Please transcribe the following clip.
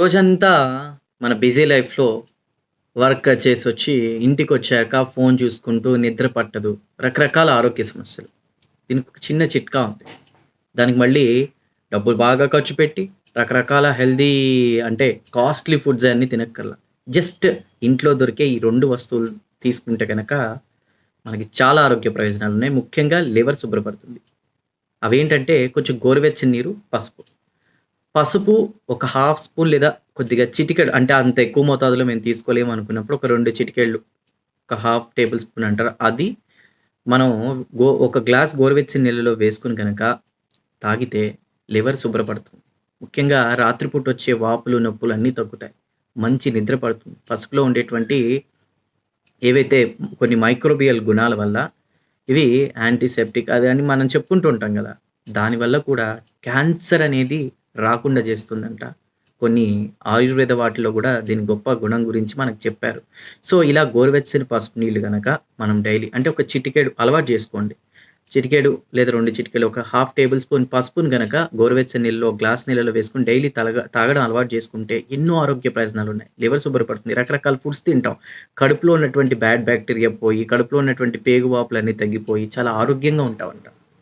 రోజంతా మన బిజీ లైఫ్‌లో వర్క్ చేసి వచ్చి ఇంటికి వచ్చాక ఫోన్ చూసుకుంటూ నిద్ర పట్టదు. రకరకాల ఆరోగ్య సమస్యలు. దీనికి ఒక చిన్న చిట్కా ఉంది. దానికి మళ్ళీ డబ్బులు బాగా ఖర్చు పెట్టి రకరకాల హెల్తీ అంటే కాస్ట్‌లీ ఫుడ్స్ అన్నీ తినక్కర్లా. జస్ట్ ఇంట్లో దొరికే ఈ రెండు వస్తువులు తీసుకుంటే కనుక మనకి చాలా ఆరోగ్య ప్రయోజనాలు ఉన్నాయి ముఖ్యంగా లివర్ శుభ్రపడుతుంది. అవేంటంటే కొంచెం గోరువెచ్చని నీరు, పసుపు. పసుపు ఒక హాఫ్ స్పూన్ లేదా కొద్దిగా చిటికెడు అంటే అంత ఎక్కువ మోతాదులో మేము తీసుకోలేము అనుకున్నప్పుడు ఒక రెండు చిటికెళ్ళు, ఒక హాఫ్ టేబుల్ స్పూన్ అంటారు. అది మనం గో ఒక గ్లాస్ గోరువెచ్చని నీళ్ళలో వేసుకుని కనుక తాగితే లివర్ శుభ్రపడుతుంది. ముఖ్యంగా రాత్రిపూట వచ్చే వాపులు, నొప్పులు అన్నీ తగ్గుతాయి. మంచి నిద్ర పడుతుంది. పసుపులో ఉండేటువంటి ఏవైతే కొన్ని మైక్రోబియల్ గుణాల వల్ల ఇవి యాంటీసెప్టిక్ అది అని మనం చెప్పుకుంటూ ఉంటాం కదా దానివల్ల కూడా క్యాన్సర్ అనేది రాకుండా చేస్తుందంట. కొన్ని ఆయుర్వేద వాటిలో కూడా దీని గొప్ప గుణం గురించి మనకు చెప్పారు. సో, ఇలా గోరువెచ్చని పసుపు నీళ్ళు కనుక మనం డైలీ అంటే ఒక చిటికేడు అలవాటు చేసుకోండి. చిటికేడు లేదా రెండు చిటికెలు ఒక హాఫ్ టేబుల్ స్పూన్ పసుపుని కనుక గోరువెచ్చని నీళ్ళలో గ్లాస్ నీళ్ళలో వేసుకొని డైలీ తలగ తాగడం అలవాటు చేసుకుంటే ఎన్నో ఆరోగ్య ప్రయోజనాలు ఉన్నాయి లివర్ శుభ్రపడుతుంది. రకరకాల ఫుడ్స్ తింటాం. కడుపులో ఉన్నటువంటి బ్యాడ్ బ్యాక్టీరియా పోయి, కడుపులో ఉన్నటువంటి పేగు వాపులన్నీ తగ్గిపోయి చాలా ఆరోగ్యంగా ఉంటామంట.